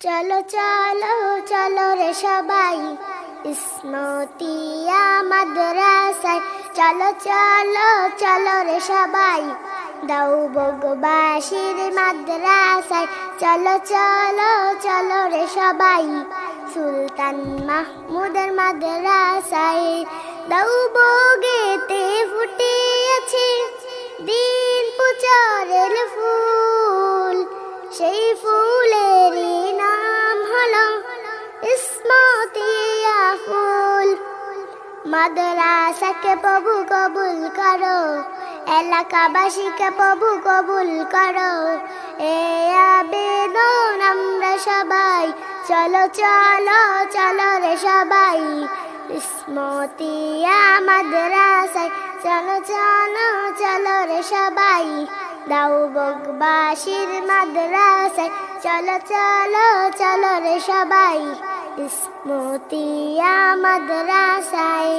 চলো চলো চলো রে সবাই। ইসমতিয়া মাদ্রাসায় চলো চলো চলো রে সবাই। দাউ বগবাসীর মাদ্রাসায়। চলো চলো চলো রে সবাই। সুলতান মাহমুদের মাদ্রাসায় দাউ বগেতে ফুটিয়েছে দিন প্রচারের ফুল। সেই ফুলেরই ইসমতিয়া ফুল। মাদ্রাসাকে প্রভু কবুল করো, এলাকাবাসীকে প্রভু কবুল করো। এ আবেদন আমরা সবাই, চলো চলো চলো রে সবাই। ইসমতিয়া মাদ্রাসায়, চলো চলো চলো রে সবাই। দাও বগবাসীর মাদ্রাসায়, চলো চলো চলো রে সবাই ইসমতিয়া মাদ্রাসায়